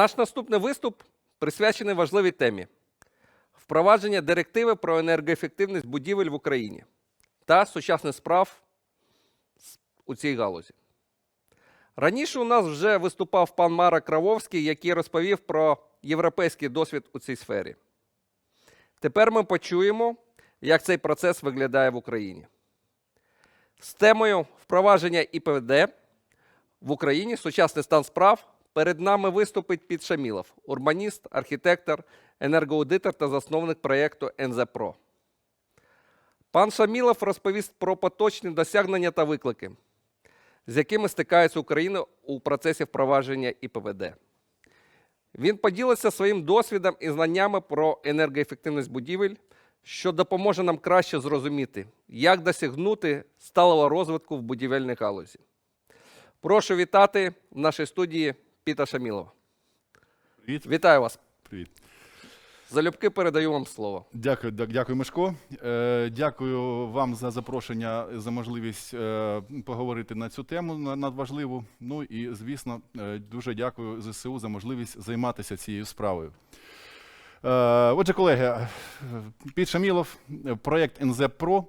Наш наступний виступ присвячений важливій темі впровадження директиви про енергоефективність будівель в Україні та сучасних справ у цій галузі. Раніше у нас вже виступав пан Марek Кравовський, який розповів про європейський досвід у цій сфері. Тепер ми почуємо, як цей процес виглядає в Україні. З темою впровадження ІПВД в Україні сучасний стан справ перед нами виступить Піт Шамілов, урбаніст, архітектор, енергоаудитор та засновник проєкту НЗПРО. Пан Шамілов розповість про поточні досягнення та виклики, з якими стикається Україна у процесі впровадження ІПВД. Він поділиться своїм досвідом і знаннями про енергоефективність будівель, що допоможе нам краще зрозуміти, як досягнути сталого розвитку в будівельній галузі. Прошу вітати в нашій студії Піта Шамілова. Привіт. Вітаю вас. Привіт. Залюбки передаю вам слово. Дякую, дякую, Мишко. Е, дякую вам за запрошення, за можливість е, поговорити на цю тему на- надважливу. Ну і, звісно, е, дуже дякую ЗСУ за можливість займатися цією справою. Отже, колеги, Піт Шамілов, проєкт НЗ Про.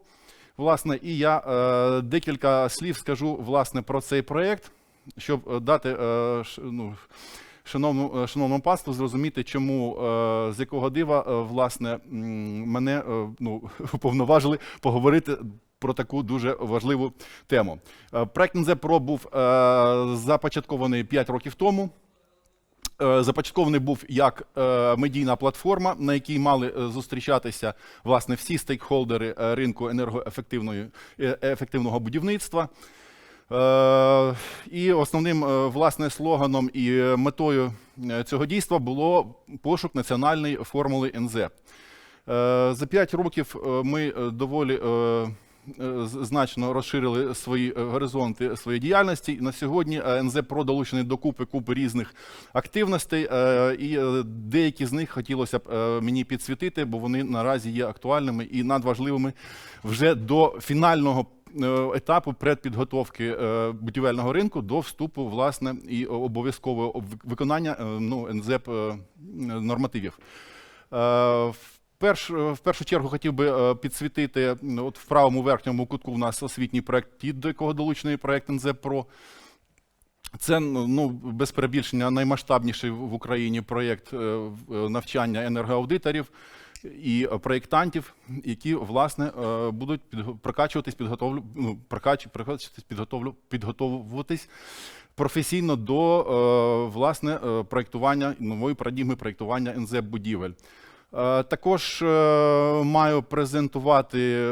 Власне, і я декілька слів скажу власне про цей проєкт, щоб е, дати е, ну, шановному, е, шановному панству зрозуміти, чому з якого дива власне мене ну, уповноважили поговорити. Про таку дуже важливу тему. Проект НЗ Про був започаткований 5 років тому. Започаткований був як медійна платформа, на якій мали зустрічатися власне всі стейкхолдери ринку енергоефективної е, будівництва. Е, І основним е, власне слоганом і е, метою цього дійства було пошук національної формули НЗ. За 5 років ми доволі значно розширили свої горизонти своєї діяльності. На сьогодні НЗ Про долучений до купи купи різних активностей, і деякі з них хотілося б мені підсвітити, бо вони наразі є актуальними і надважливими вже до фінального етапу предпідготовки е, будівельного ринку до вступу власне і обов'язкового виконання е, ну, НЗЕП е, нормативів. Е, перш- в першу чергу хотів би е, підсвітити от в правому верхньому кутку у нас освітній проект ТІД, до якого долучений проект НЗЕП Про. Це ну, без перебільшення наймасштабніший в Україні проєкт е, е, навчання енергоаудиторів і е, проєктантів, які власне е, будуть прокачуватись, підготовлю, ну, прокач- прокачуватись, підготовлю, підготовуватись професійно до е, власне проєктування нової парадігми проєктування НЗ будівель. Е, Також маю презентувати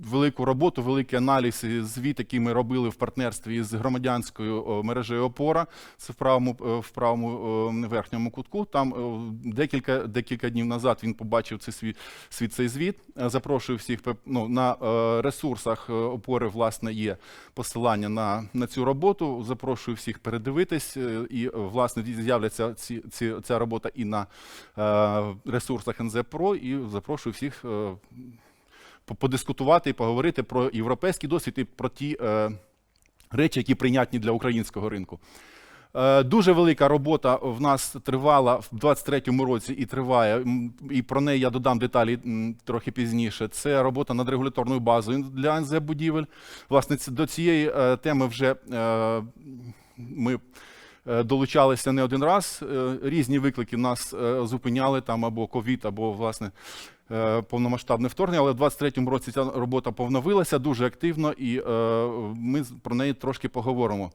велику роботу, великий аналіз і звіт, який ми робили в партнерстві з громадянською мережею Опора. Це в правому, е, в правому верхньому кутку. Там декілька, декілька днів назад він побачив цей свій, свій цей звіт. Е, Запрошую всіх ну, на е, ресурсах опори, власне, є посилання на, на цю роботу. Запрошую всіх передивитись, і власне з'являться ці, ці, ця робота і на ресурсах НЗ Про, і запрошую всіх. По- подискутувати і поговорити про європейський досвід і про ті е, речі, які прийнятні для українського ринку. Е, Дуже велика робота в нас тривала в 23-му році і триває, і про неї я додам деталі трохи пізніше. Це робота над регуляторною базою для НЗ будівель. Власне, до цієї е, теми вже е, ми е, долучалися не один раз. Е, Різні виклики нас е, зупиняли там або ковід, або власне повномасштабне вторгнення. Але в 23-му році ця робота повновилася дуже активно, і е, ми про неї трошки поговоримо.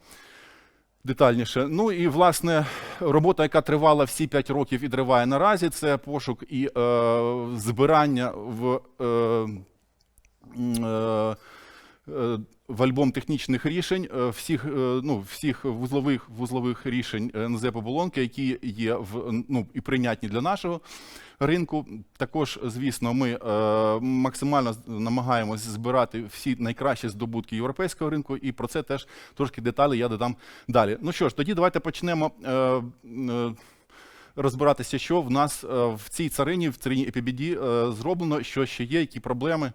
Детальніше. Ну і власне робота, яка тривала всі 5 років і триває наразі, це пошук і е, збирання в, е, е, е, в альбом технічних рішень е, всіх, е, ну, всіх вузлових, вузлових рішень НЗП Болонки, які є в, ну, і прийнятні для нашого ринку. Також, звісно, ми е, максимально намагаємось збирати всі найкращі здобутки європейського ринку, і про це теж трошки деталі я додам далі. Ну що ж, тоді давайте почнемо. Розбиратися, що в нас в цій царині, в царині EPBD зроблено, що ще є, які проблеми.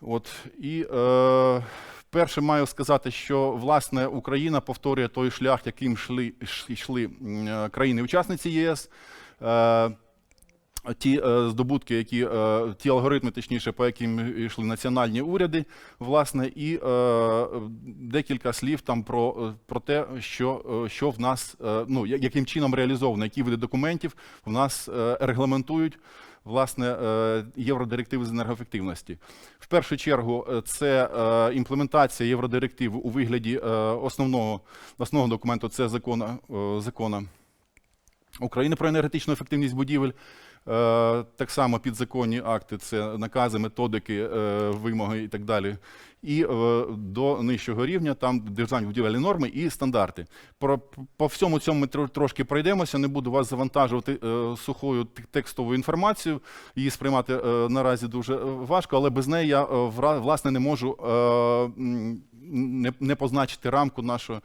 От і е, перше маю сказати, що власне Україна повторює той шлях, яким йшли, йш- йшли е, країни-учасниці ЄС. Е, Ті е, здобутки, які е, ті алгоритми, точніше, по яким йшли національні уряди, власне, і е, декілька слів там про, е, про те, що, е, що в нас, е, ну яким чином реалізовано, які види документів в нас е, регламентують власне е, євродирективи з енергоефективності. В першу чергу, е, це е, імплементація євродиректив у вигляді е, основного, основного документу це закона, е, закона України про енергетичну ефективність будівель. Е, Так само підзаконні акти, це накази, методики, е, вимоги і так далі. І е, до нижчого рівня там державні будівельні норми і стандарти. Про, по всьому цьому ми трошки пройдемося. Не буду вас завантажувати сухою текстовою інформацією. Її сприймати наразі дуже важко, але без неї я власне не можу не, не позначити рамку нашого,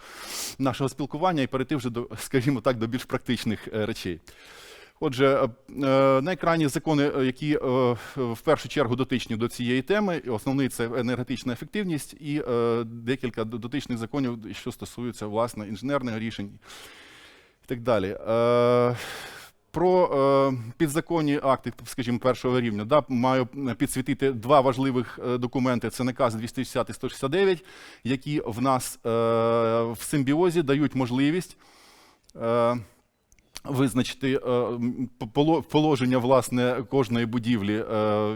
нашого спілкування і перейти вже до, скажімо так, до більш практичних речей. Отже, е, е, на екрані закони, е, які в першу чергу дотичні до цієї теми. Основний це енергетична ефективність і декілька дотичних законів, що стосуються власне інженерних рішень і так далі. Про підзаконні акти, скажімо, першого рівня, да, маю підсвітити два важливих документи. Це наказ 260 і 169, які в нас в симбіозі дають можливість. Визначити е, положення власне кожної будівлі е,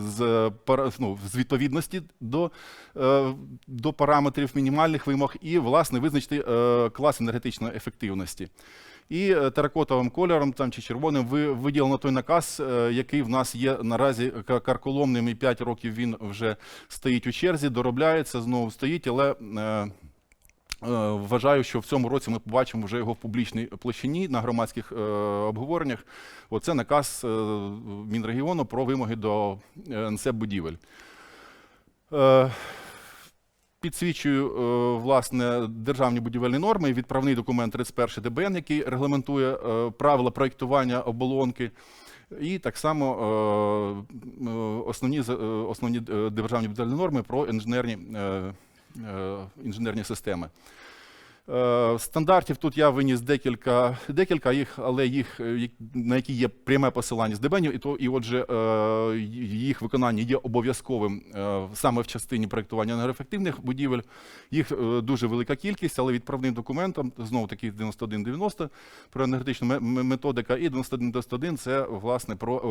з, ну, з відповідності до, е, до параметрів мінімальних вимог і власне визначити клас енергетичної ефективності. І теракотовим кольором там, чи червоним ви виділено той наказ, який в нас є наразі карколомним, і 5 років він вже стоїть у черзі, доробляється, знову стоїть, але. Е, Вважаю, що в цьому році ми побачимо вже його в публічній площині на громадських е, обговореннях. Оце наказ е, Мінрегіону про вимоги до е, НСЕП будівель. Е, Підсвічую е, власне державні будівельні норми і відправний документ 31 ДБН, який регламентує е, правила проєктування оболонки. І так само е, е, основні, е, основні державні будівельні норми про інженерні, е, інженерні системи. Е, Стандартів тут я виніс декілька, декілька їх, але їх, е, на які є пряме посилання з ДБНів, і, то, і отже, е, їх виконання є обов'язковим е, саме в частині проєктування енергоефективних будівель. Їх е, дуже велика кількість, але відправним документом, знову таки 9190 про енергетичну ме- ме- методика, і 9191 це власне про е,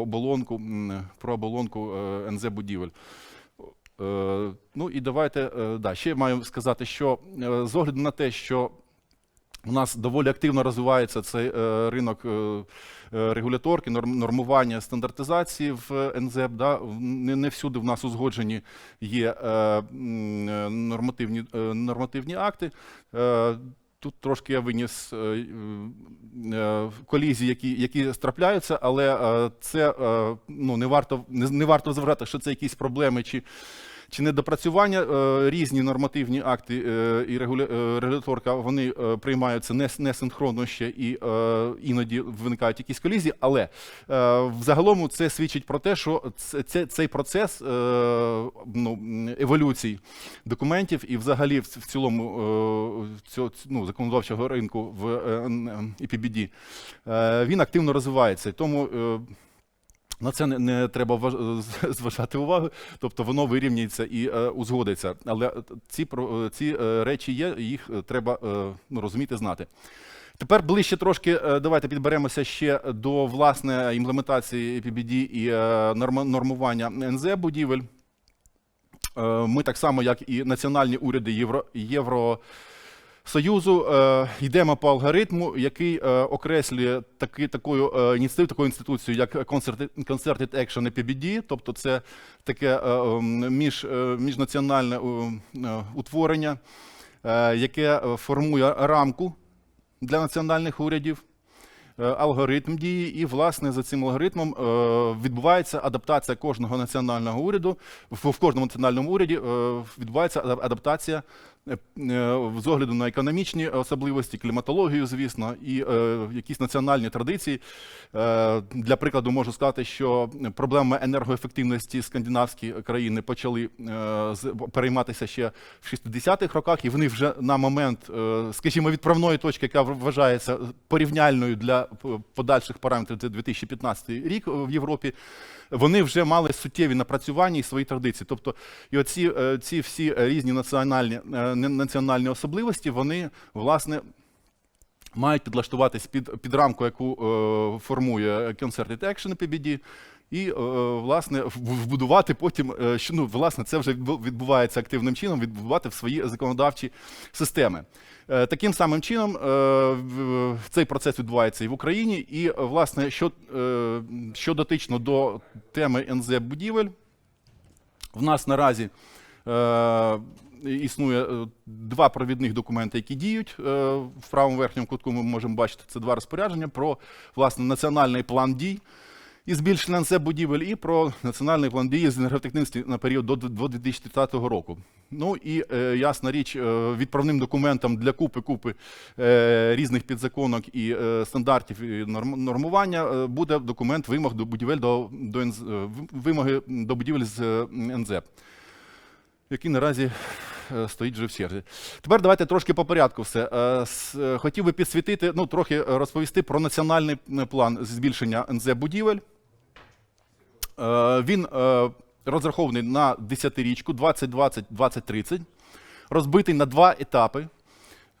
оболонку, про оболонку е, НЗ будівель. Е, Ну і давайте е, да, ще маю сказати, що е, з огляду на те, що у нас доволі активно розвивається цей ринок регуляторки, нормування, стандартизації в НЗЕП. Да? Не, всюди в нас узгоджені є нормативні, нормативні акти. Тут трошки я виніс е, е, колізії, які, які трапляються, але е, це ну, не варто не, не варто зважати, що це якісь проблеми чи, чи недопрацювання. Е, Різні нормативні акти е, і е, регуляторка вони приймаються не, синхронно ще і іноді виникають якісь колізії. Але взагалом це свідчить про те, що це, це, цей процес ну, еволюції документів і взагалі в, цілому цього ну, законодавчого ринку в EPBD, він активно розвивається. Тому на це не, не треба важ- зважати увагу, тобто воно вирівнюється і е, узгодиться. Але е, ці, е, ці е, речі є, їх е, треба е, ну, розуміти, знати. Тепер ближче трошки е, давайте підберемося ще до власне імплементації PBD і е, нормування НЗ будівель. Е, Ми так само, як і національні уряди Євро, Євросоюзу, е, йдемо по алгоритму, який е, окреслює таки, такою е, ініціативу, таку інституцію, як Concerted Action PBD, тобто це таке е, ем, між, е, міжнаціональне е, е, утворення, е, яке е, формує рамку для національних урядів. е, Алгоритм дії, і власне за цим алгоритмом е, відбувається адаптація кожного національного уряду. В, кожному національному уряді е, відбувається адаптація е, е, з огляду на економічні особливості, кліматологію, звісно, і е, якісь національні традиції. Е, Для прикладу можу сказати, що проблеми енергоефективності скандинавські країни почали е, перейматися ще в 60-х роках, і вони вже на момент, е, скажімо, відправної точки, яка вважається порівняльною для подальших параметрів, це 2015 рік в Європі. Вони вже мали суттєві напрацювання і свої традиції. Тобто, і оці е, ці всі різні національні, е, національні особливості, вони власне мають підлаштуватись під, під рамку, яку е, формує Concerted Action PBD, і, е, власне, вбудувати потім, е, що ну, власне, це вже відбувається активним чином, відбувати в свої законодавчі системи. Е, Таким самим чином е, цей процес відбувається і в Україні. І, власне, що, е, що дотично до теми НЗ будівель, в нас наразі е, існує е, два провідних документи, які діють. Е, в правому верхньому кутку ми можемо бачити це два розпорядження про власне національний план дій і збільшення НСЕ будівель, і про національний план дії з енергоефективності на період до, до 2030 року. Ну і е, ясна річ, е, відправним документом для купи купи е, різних підзаконок і е, стандартів і норм, нормування е, буде документ вимог до будівель до, до НЗ, вимоги до будівель з НЗ який наразі стоїть вже в черзі. Тепер давайте трошки по порядку все. Е, е, Хотів би підсвітити, ну трохи розповісти про національний е, план збільшення НЗ будівель. Е, Він е, розрахований на 10-річку 2020-2030, розбитий на два етапи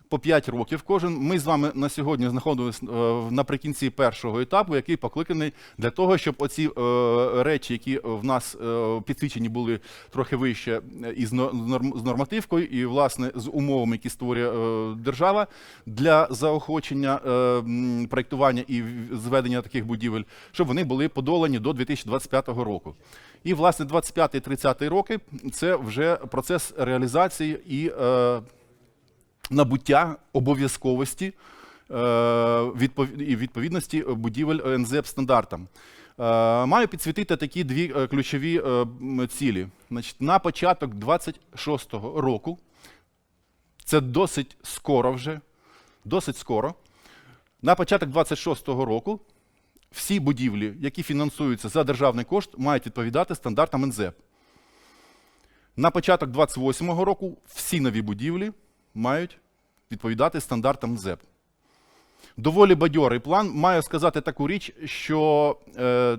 по 5 років кожен. Ми з вами на сьогодні знаходимося е, наприкінці першого етапу, який покликаний для того, щоб оці е, речі, які в нас е, підсвічені були трохи вище із нормативкою, і власне з умовами, які створює держава для заохочення м, проєктування і зведення таких будівель, щоб вони були подолані до 2025 року. І власне 25-30 роки це вже процес реалізації і набуття обов'язковості е, і відповідності будівель НЗЕП стандартам. Е, Маю підсвітити такі дві е, ключові цілі. Значить, на початок 26-го року, це досить скоро вже, досить скоро. На початок 26-го року всі будівлі, які фінансуються за державний кошт, мають відповідати стандартам НЗЕП. На початок 28-го року всі нові будівлі мають відповідати стандартам ЗЕП. Доволі бадьорий план. Маю сказати таку річ, що е,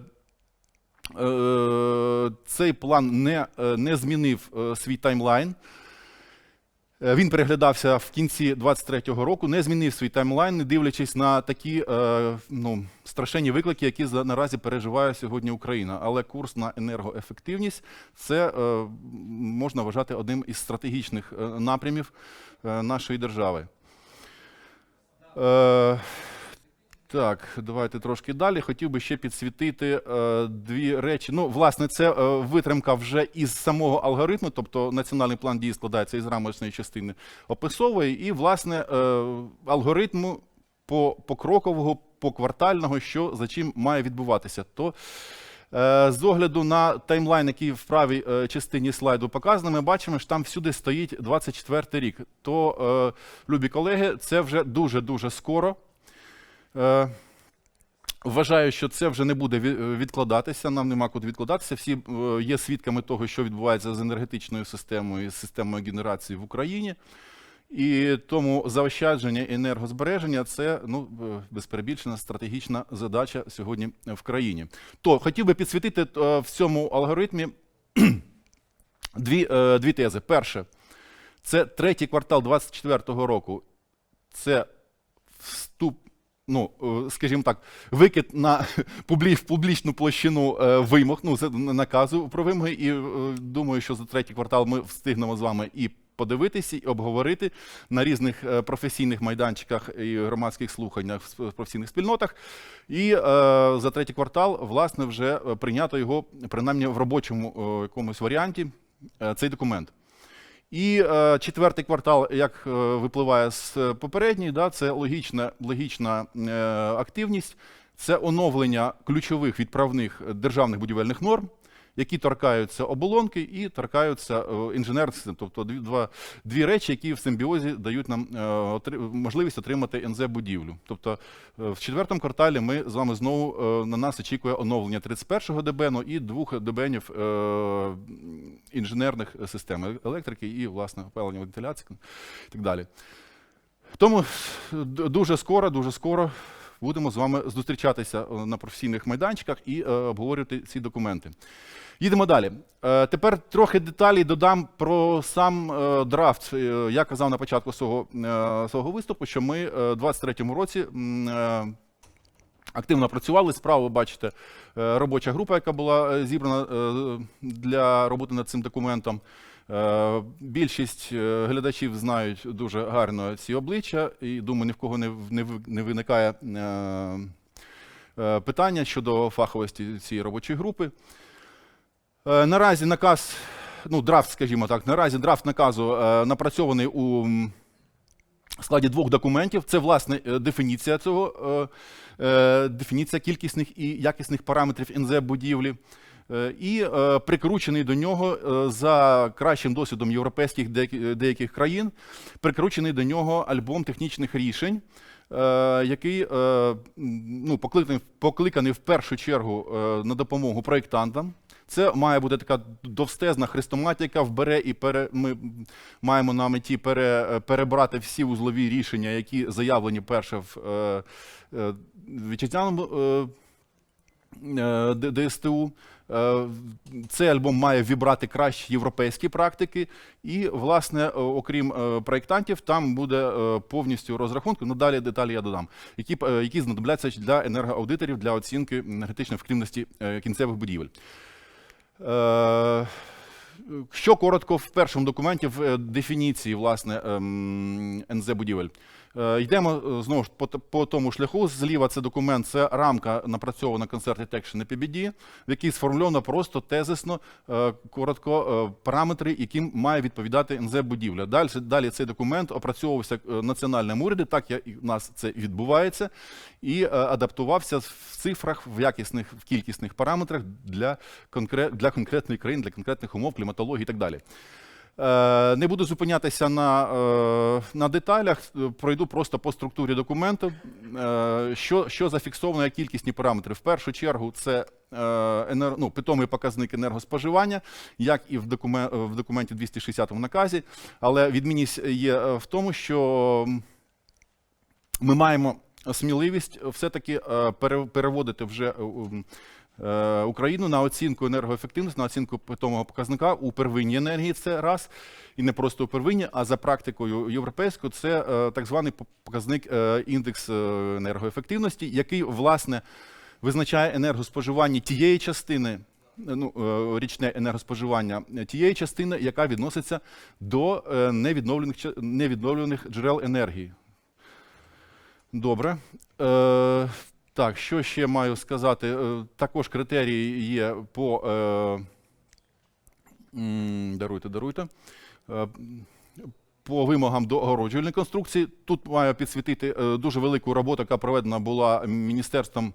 е, цей план не, е, не змінив е, свій таймлайн. Е, Він переглядався в кінці 23-го року, не змінив свій таймлайн, не дивлячись на такі е, ну, страшенні виклики, які наразі переживає сьогодні Україна. Але курс на енергоефективність це е, можна вважати одним із стратегічних е, напрямів е, нашої держави. Е, так, давайте трошки далі. Хотів би ще підсвітити е, дві речі. Ну, власне, це е, витримка вже із самого алгоритму, тобто національний план дії складається із рамочної частини описової, і, власне, е, алгоритму по покрокового, поквартального, що за чим має відбуватися. То Е, З огляду на таймлайн, який в правій е, частині слайду показано, ми бачимо, що там всюди стоїть 24 рік. То, е, любі колеги, це вже дуже-дуже скоро. Е, Вважаю, що це вже не буде відкладатися, нам нема куди відкладатися. Всі е, є свідками того, що відбувається з енергетичною системою з системою генерації в Україні. І тому заощадження енергозбереження це ну, е, без перебільшення стратегічна задача сьогодні в країні. То хотів би підсвітити е, в цьому алгоритмі дві, е, дві тези. Перше, це третій квартал 2024 року. Це вступ, ну, е, скажімо так, викид на в публічну площину е, вимог, ну, наказу про вимоги. І е, думаю, що за третій квартал ми встигнемо з вами і подивитися, і обговорити на різних професійних майданчиках і громадських слуханнях в професійних спільнотах. І е, за третій квартал, власне, вже прийнято його принаймні в робочому е, якомусь варіанті е, цей документ. І е, четвертий квартал, як е, випливає з попередньої, да, це логічна, логічна е, активність, це оновлення ключових відправних державних будівельних норм, які торкаються оболонки і торкаються е, інженерних систем. Тобто два, дві речі, які в симбіозі дають нам е, можливість отримати НЗ-будівлю. Тобто е, в четвертому кварталі ми з вами знову на нас очікує оновлення 31-го ДБНу і двох ДБНів інженерних систем електрики і, власне, опалення вентиляції і так далі. Тому дуже скоро, дуже скоро будемо з вами зустрічатися е, на професійних майданчиках і е, обговорювати ці документи. Їдемо далі. Е, тепер трохи деталей додам про сам драфт. Я казав на початку свого, свого виступу, що ми у 23-му році. Активно працювали. Справа, бачите, робоча група, яка була зібрана для роботи над цим документом. Е, Більшість е, глядачів знають дуже гарно ці обличчя, і думаю, ні в кого не, виникає е, питання щодо фаховості цієї робочої групи. Наразі наказ, ну, драфт, скажімо так, наразі драфт наказу напрацьований у складі двох документів. Це, власне, дефініція цього, дефініція кількісних і якісних параметрів НЗ будівлі. Е, І е, прикручений до нього е, за кращим досвідом європейських деяких країн, прикручений до нього альбом технічних рішень, який ну, покликаний, покликаний в першу чергу на допомогу проєктантам. Це має бути така довстезна хрестоматіка, вбере і пере, ми маємо на меті пере, перебрати всі узлові рішення, які заявлені перше в е, е, вітчизняному е, ДСТУ. Е, Цей альбом має вібрати кращі європейські практики, і, власне, е, окрім е, проєктантів, там буде повністю розрахунку. Ну, далі деталі я додам, які, які знадобляться для енергоаудиторів для оцінки енергетичної ефективності кінцевих будівель. Що коротко в першому документі в дефініції власне ем, НЗ будівель. Е, Йдемо е, знову ж по, по тому шляху. Зліва це документ, це рамка напрацьована Concert Detection PBD, в якій сформульовано просто тезисно, е, коротко е, параметри, яким має відповідати НЗ будівля. Далі, далі цей документ опрацьовувався е, національним урядом, так як в нас це відбувається, і е, адаптувався в цифрах, в якісних, в кількісних параметрах для, конкрет, для конкретної країни, для конкретних умов, кліматології і так далі. Е, Не буду зупинятися на, е, на деталях, пройду просто по структурі документу. Е, Що, що зафіксовано як кількісні параметри? В першу чергу це ну, питомий показник енергоспоживання, як і в, докумен... в документі 260 наказі. Але відмінність є в тому, що ми маємо сміливість все-таки переводити вже Україну на оцінку енергоефективності, на оцінку питомого показника у первинній енергії. Це раз, і не просто у первинній, а за практикою європейською, це е, так званий показник е, індекс е, енергоефективності, який власне визначає енергоспоживання тієї частини. Ну, е, річне енергоспоживання е, тієї частини, яка відноситься до е, невідновлених, невідновлених джерел енергії. Добре. Так, що ще маю сказати? Е, також критерії є по. Е, даруйте, даруйте. Е, по вимогам до огороджувальної конструкції. Тут маю підсвітити дуже велику роботу, яка проведена була міністерством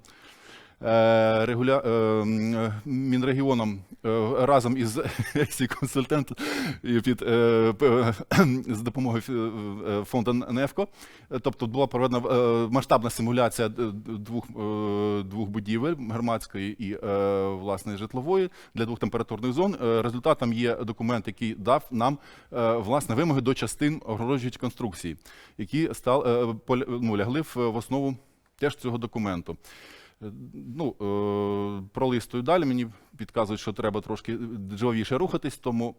регуля... е, е, Мінрегіоном е, разом із консультентом під е, з допомогою е, фонду НЕФКО. Е, Тобто була проведена е, масштабна симуляція двох, е, двох будівель громадської і е, власне житлової для двох температурних зон. Е, Результатом є документ, який дав нам е, власне вимоги до частин огороджуючої конструкції, які стал, е, ну, лягли в основу теж цього документу. Е, Ну, е, пролистую далі, мені підказують, що треба трошки джовіше рухатись, тому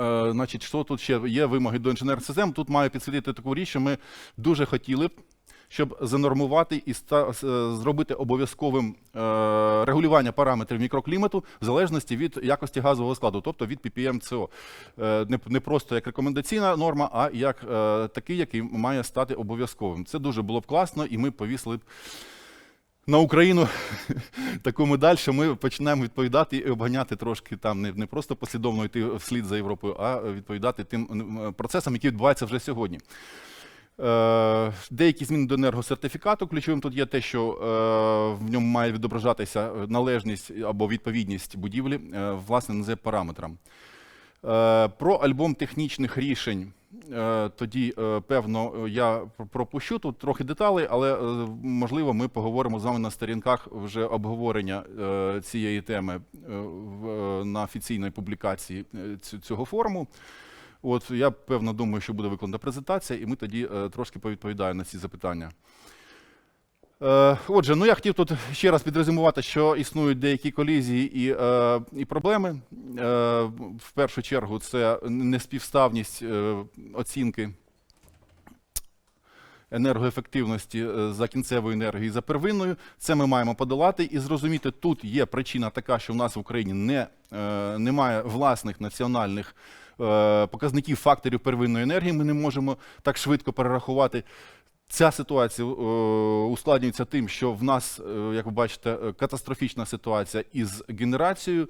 Е, значить, що тут ще є вимоги до інженерних систем. Тут маю підсвітити таку річ, що ми дуже хотіли б, щоб занормувати і зробити обов'язковим регулювання параметрів мікроклімату в залежності від якості газового складу, тобто від ppm CO. Е, не, просто як рекомендаційна норма, а як такий, який має стати обов'язковим. Це дуже було б класно, і ми повісили б на Україну таку медаль, що ми починаємо відповідати і обганяти трошки там не, просто послідовно йти вслід за Європою, а відповідати тим процесам, які відбуваються вже сьогодні. Е, Деякі зміни до енергосертифікату. Ключовим тут є те, що е, в ньому має відображатися належність або відповідність будівлі е, власне НЗ параметрам. Е, Про альбом технічних рішень. е, Тоді, е, певно, я пропущу тут трохи деталей, але можливо ми поговоримо з вами на сторінках вже обговорення цієї теми на офіційній публікації цього форуму. От я певно думаю, що буде виконана презентація, і ми тоді трошки повідповідаємо на ці запитання. Е, Отже, ну я хотів тут ще раз підрезюмувати, що існують деякі колізії і, е, і проблеми. Е, в першу чергу, це неспівставність е, оцінки енергоефективності е, за кінцевою енергією за первинною. Це ми маємо подолати і зрозуміти, тут є причина така, що в нас в Україні не, е, немає власних національних е, показників факторів первинної енергії. Ми не можемо так швидко перерахувати. Ця ситуація е, ускладнюється тим, що в нас, е, як ви бачите, е, катастрофічна ситуація із генерацією.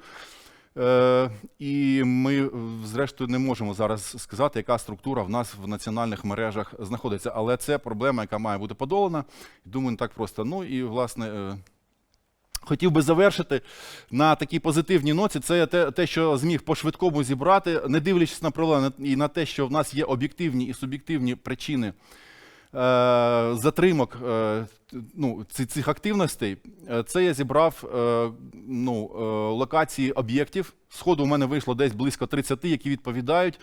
І ми, зрештою, не можемо зараз сказати, яка структура в нас в національних мережах знаходиться. Але це проблема, яка має бути подолана. Думаю, не так просто. Ну і власне. Хотів би завершити на такій позитивній ноці. Це те, те, що зміг по-швидкому зібрати, не дивлячись на проблеми і на те, що в нас є об'єктивні і суб'єктивні причини затримок е, ну, цих активностей. Е, Це я зібрав е, ну, е, локації об'єктів. Сходу у мене вийшло десь близько 30, які відповідають.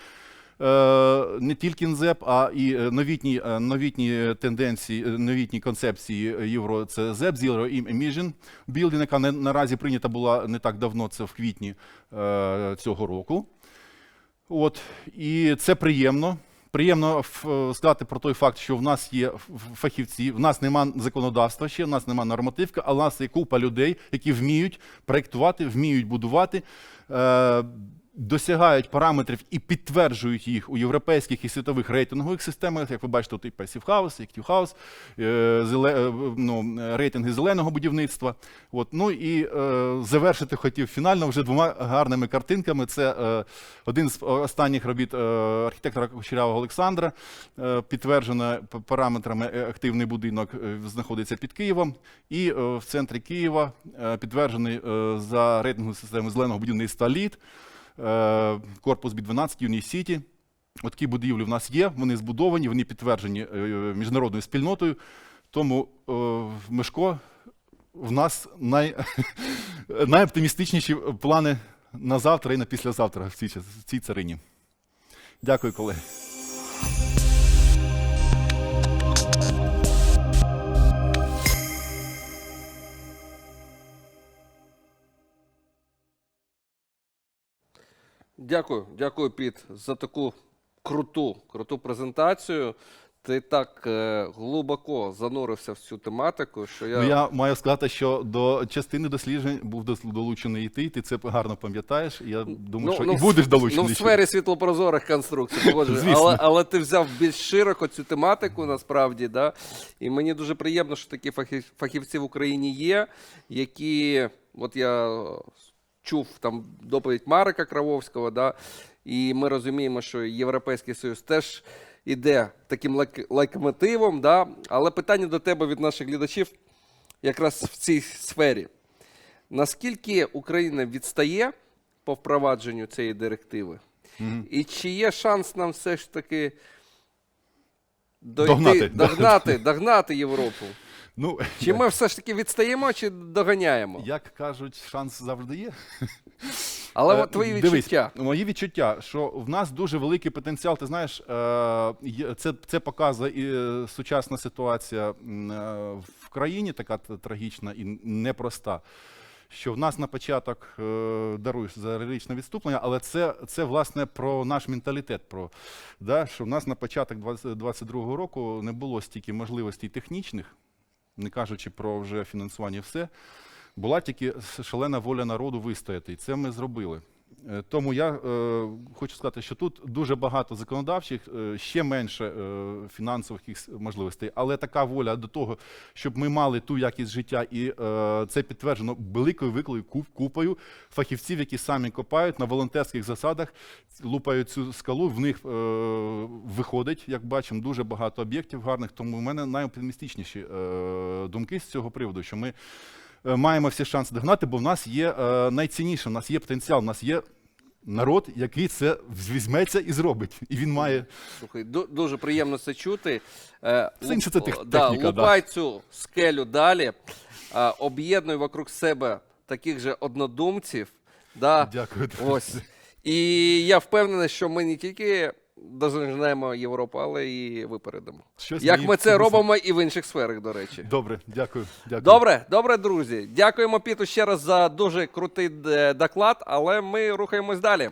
е, Не тільки НЗЕП, а і е, новітні, е, новітні тенденції, е, новітні концепції Євро. Це ZEP, Zero Emission Building, яка наразі прийнята була не так давно, це в квітні е, цього року. От, і це приємно. Приємно ф- сказати про той факт, що в нас є фахівці, в нас нема законодавства ще, в нас нема нормативка, але в нас є купа людей, які вміють проєктувати, вміють будувати, е, досягають параметрів і підтверджують їх у європейських і світових рейтингових системах. Як ви бачите, тут і Passive House, і House, е, зеле, е, ну, рейтинги зеленого будівництва. От, ну і е, завершити хотів фінально вже двома гарними картинками. Це е, один з останніх робіт е, архітектора Кучерявого Олександра, е, підтверджено параметрами е, активний будинок знаходиться під Києвом. І е, в центрі Києва е, підтверджений е, за рейтингом системи зеленого будівництва ЛІД. Е, корпус B12 Юні Сіті. Отакі будівлі в нас є, вони збудовані, вони підтверджені е, міжнародною спільнотою. Тому е, Мишко в нас най, найоптимістичніші плани на завтра і на післязавтра в цій царині. Дякую, колеги. Дякую, дякую, Піт, за таку круту, круту презентацію. Ти так е, глибоко занурився в цю тематику, що я, Ну, я маю сказати, що до частини досліджень був дос- долучений і ти, ти це гарно пам'ятаєш. і Я думаю, що і в- будеш Ну, долучений. в ще. сфері світлопрозорих конструкцій, погоджуюсь. Звісно. але, але ти взяв більш широко цю тематику, насправді, да? і мені дуже приємно, що такі фахів- фахівці в Україні є, які, от я чув там доповідь Марика Кравовського, да? і ми розуміємо, що Європейський Союз теж іде таким лок- локомотивом, да? але питання до тебе від наших глядачів якраз в цій сфері. Наскільки Україна відстає по впровадженню цієї директиви? І чи є шанс нам все ж таки дойти, Догнати. догнати, догнати Європу? Ну, Чи ми все ж таки відстаємо, чи доганяємо? як кажуть, шанс завжди є. Але Е, от твої дивись, відчуття. мої відчуття, що в нас дуже великий потенціал. Ти знаєш, е, є- це, це показує і е, сучасна ситуація м, е, в країні, така т- трагічна і непроста. Що в нас на початок е, даруєш за ліричне відступлення, але це, це власне про наш менталітет. Про, да, що в нас на початок 2022 року не було стільки можливостей технічних, не кажучи про вже фінансування все. Була тільки шалена воля народу вистояти, і це ми зробили. Е, Тому я е, хочу сказати, що тут дуже багато законодавчих, е, ще менше е, фінансових можливостей, але така воля до того, щоб ми мали ту якість життя, і е, це підтверджено великою викликою куп- купою фахівців, які самі копають на волонтерських засадах, лупають цю скалу. В них е, виходить, як бачимо, дуже багато об'єктів гарних. Тому в мене найоптимістичніші е, думки з цього приводу, що ми маємо всі шанси догнати, бо в нас є е, найцінніше, в нас є потенціал, в нас є народ, який це візьметься і зробить. І він має Слухай, дуже приємно це чути. Е, це да, техніка, да. лупай цю скелю далі, е, об'єднуй вокруг себе таких же однодумців. Да, дякую. ось. І я впевнений, що ми не тільки доженемо Європу, але і випередимо. Щось Як мені ми це це робимо і в інших сферах, до речі. Добре, дякую. дякую. Добре, добре, друзі. Дякуємо Піту ще раз за дуже крутий е, доклад, але ми рухаємось далі.